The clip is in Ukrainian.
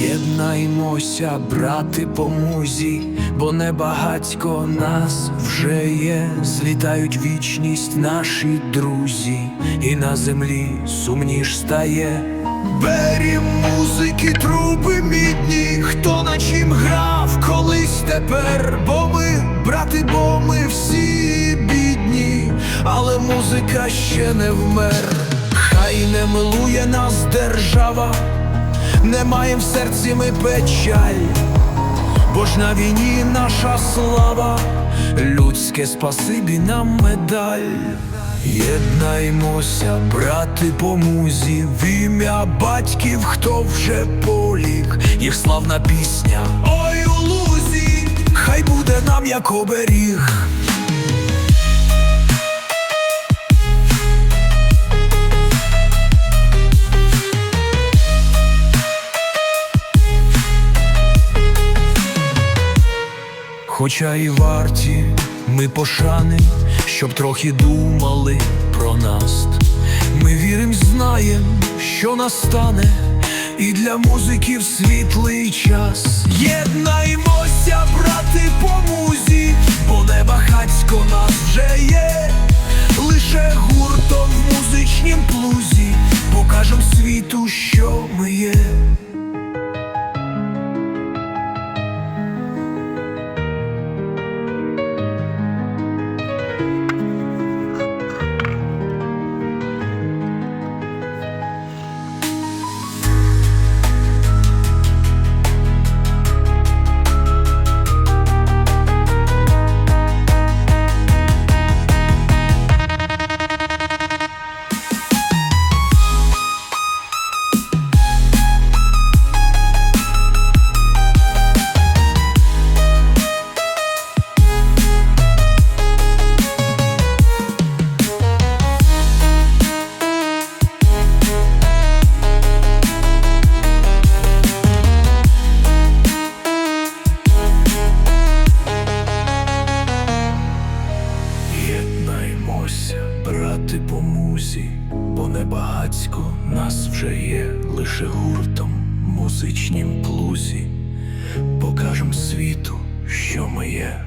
Єднаймося, брати по музі, бо небагатько нас вже є. Злітають вічність наші друзі, і на землі сумніш стає. Берім музики, труби мідні, хто на чим грав колись тепер, бо ми, брати, бо ми всі бідні, але музика ще не вмер. Хай не милує нас держава, не маєм в серці ми печаль, бо ж на війні наша слава, людське спасибі нам медаль. Єднаймося, брати по музі, в ім'я батьків, хто вже поліг, їх славна пісня. Ой у лузі, хай буде нам як оберіг. Хоча і варті ми пошани, щоб трохи думали про нас. Ми вірим, знаєм, що настане, і для музиків світлий час. Єднаймося, брати, по музі, бо небагацько нас вже є. Лише гуртом в музичнім плузі покажем світу, що ми є. Музі, бо небагацько нас вже є, лише гуртом, музичнім плузі. Покажем світу, що ми є.